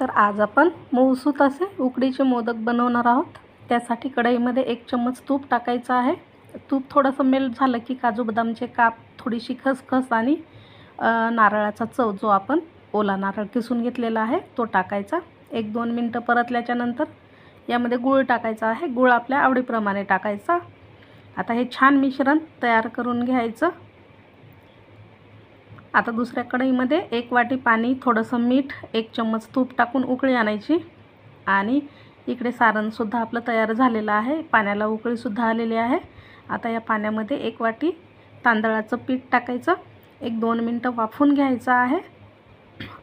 तर आज आपण मऊसूत असे उकडीचे मोदक बनवणार आहोत. त्यासाठी कढईमध्ये एक चम्मच तूप टाकायचं आहे. तूप थोडंसं मेल्ट झालं की काजू बदामचे काप थोडीशी खसखस आणि नारळाचा चव जो आपण ओला नारळ किसून घेतलेला आहे तो टाकायचा. एक दोन मिनटं परतल्याच्या नंतर यामध्ये गूळ टाकायचा आहे. गूळ आपल्या आवडीप्रमाणे टाकायचा. आता हे छान मिश्रण तयार करून घ्यायचं. आता दुसऱ्या कढईमध्ये एक वाटी पाणी थोडंसं मीठ एक चम्मच तूप टाकून उकळी आणायची. आणि इकडे सारणसुद्धा आपलं तयार झालेलं आहे. पाण्याला उकळीसुद्धा आलेली आहे. आता या पाण्यामध्ये एक वाटी तांदळाचं पीठ टाकायचं. एक दोन मिनटं वाफून घ्यायचं आहे.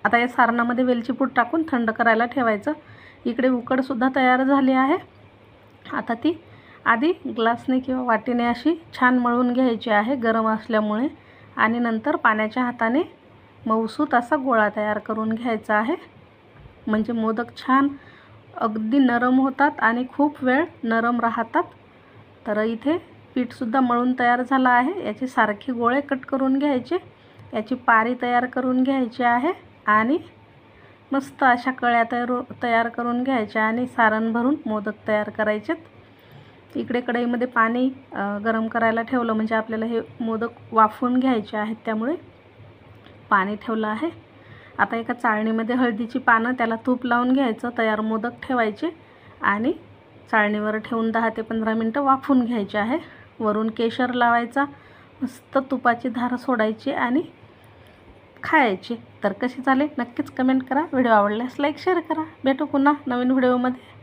आता या सारणामध्ये वेलचीपूट टाकून थंड करायला ठेवायचं. इकडे उकडसुद्धा तयार झाली आहे. आता ती आधी ग्लासने किंवा वाटीने अशी छान मळून घ्यायची आहे. गरम असल्यामुळे आणि नंतर पाण्याच्या हाताने मऊसूत असा गोळा तयार करून घ्यायचा आहे. म्हणजे मोदक छान अगदी नरम होतात आणि खूप वेळ नरम राहतात. तर इथे पीठसुद्धा मळून तयार झालं आहे. याचे सारखे गोळे कट करून घ्यायचे. याची पारी तयार करून घ्यायची आहे आणि मस्त अशा कळ्या तयार तयार करून घ्यायच्या आणि सारण भरून मोदक तयार करायचेत. इकडे कढईमध्ये पाणी गरम करायला ठेवलं. म्हणजे आपल्याला हे मोदक वाफवून घ्यायचे आहेत त्यामुळे पाणी ठेवलं आहे. आता एका चाळणीमध्ये हळदीची पानं त्याला तूप लावून घ्यायचं. तयार मोदक ठेवायचे आणि चाळणीवर ठेवून दहा ते पंधरा मिनटं वाफवून घ्यायचे आहे. वरून केशर लावायचा मस्त तुपाची धार सोडायची आणि खायची. तर कशी चालेल? नक्कीच कमेंट करा. व्हिडिओ आवडल्यास लाईक शेअर करा. भेटू पुन्हा नवीन व्हिडिओमध्ये.